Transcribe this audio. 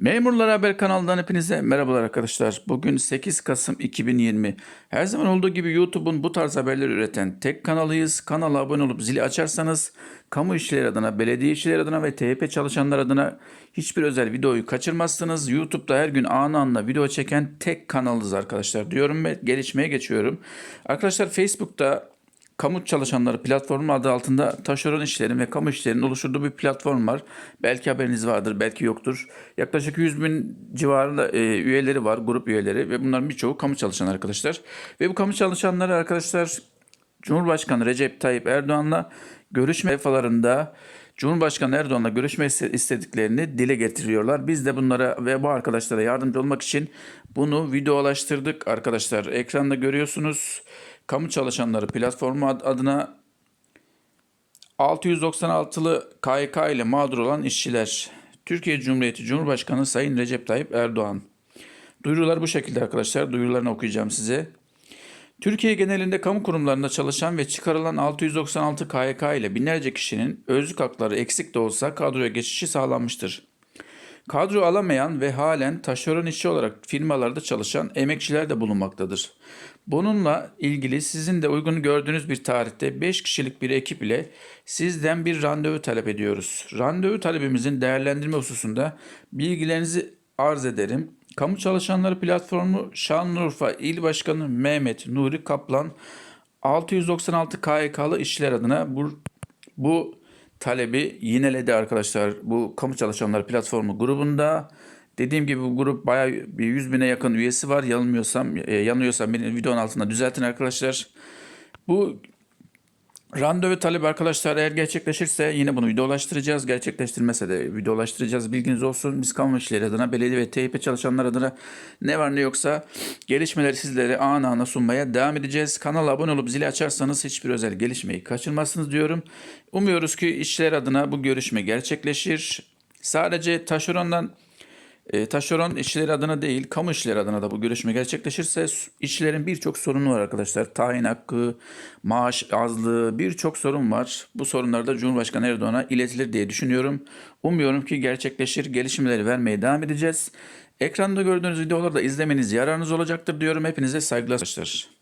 Memurlar Haber kanalından hepinize merhabalar arkadaşlar. Bugün 8 Kasım 2020. Her zaman olduğu gibi YouTube'un bu tarz haberleri üreten tek kanalıyız. Kanala abone olup zili açarsanız kamu işleri adına, belediye işleri adına ve TYP çalışanlar adına hiçbir özel videoyu kaçırmazsınız. YouTube'da her gün anı anla video çeken tek kanalız arkadaşlar diyorum ve gelişmeye geçiyorum. Arkadaşlar Facebook'ta Kamu çalışanları platformu adı altında taşeron işlerin ve kamu işlerinin oluşturduğu bir platform var. Belki haberiniz vardır, belki yoktur. Yaklaşık 100 bin civarında e, üyeleri var, grup üyeleri ve bunların birçoğu kamu çalışan arkadaşlar. Ve bu kamu çalışanları arkadaşlar Cumhurbaşkanı Recep Tayyip Erdoğan'la görüşme defalarında Cumhurbaşkanı Erdoğan'la görüşme iste- istediklerini dile getiriyorlar. Biz de bunlara ve bu arkadaşlara yardımcı olmak için bunu videolaştırdık arkadaşlar. Ekranda görüyorsunuz. Kamu çalışanları platformu ad- adına 696'lı KYK ile mağdur olan işçiler. Türkiye Cumhuriyeti Cumhurbaşkanı Sayın Recep Tayyip Erdoğan. Duyurular bu şekilde arkadaşlar. Duyurularını okuyacağım size. Türkiye genelinde kamu kurumlarında çalışan ve çıkarılan 696 KYK ile binlerce kişinin özlük hakları eksik de olsa kadroya geçişi sağlanmıştır. Kadro alamayan ve halen taşeron işçi olarak firmalarda çalışan emekçiler de bulunmaktadır. Bununla ilgili sizin de uygun gördüğünüz bir tarihte 5 kişilik bir ekip ile sizden bir randevu talep ediyoruz. Randevu talebimizin değerlendirme hususunda bilgilerinizi arz ederim. Kamu Çalışanları Platformu Şanlıurfa İl Başkanı Mehmet Nuri Kaplan 696 KYK'lı işçiler adına bu, bu talebi yineledi arkadaşlar. Bu kamu çalışanları platformu grubunda. Dediğim gibi bu grup bayağı bir 100 bine yakın üyesi var. Yanılmıyorsam, e, yanılıyorsam beni videonun altında düzeltin arkadaşlar. Bu randevu talebi arkadaşlar eğer gerçekleşirse yine bunu videolaştıracağız. Gerçekleştirmese de videolaştıracağız. Bilginiz olsun. Biz kamu işleri adına, belediye ve TYP çalışanlar adına ne var ne yoksa gelişmeleri sizlere an ana sunmaya devam edeceğiz. Kanala abone olup zili açarsanız hiçbir özel gelişmeyi kaçırmazsınız diyorum. Umuyoruz ki işçiler adına bu görüşme gerçekleşir. Sadece taşerondan e, taşeron işçileri adına değil, kamu işçileri adına da bu görüşme gerçekleşirse işçilerin birçok sorunu var arkadaşlar. Tayin hakkı, maaş azlığı, birçok sorun var. Bu sorunlar da Cumhurbaşkanı Erdoğan'a iletilir diye düşünüyorum. Umuyorum ki gerçekleşir, gelişmeleri vermeye devam edeceğiz. Ekranda gördüğünüz videoları da izlemeniz yararınız olacaktır diyorum. Hepinize saygılar arkadaşlar.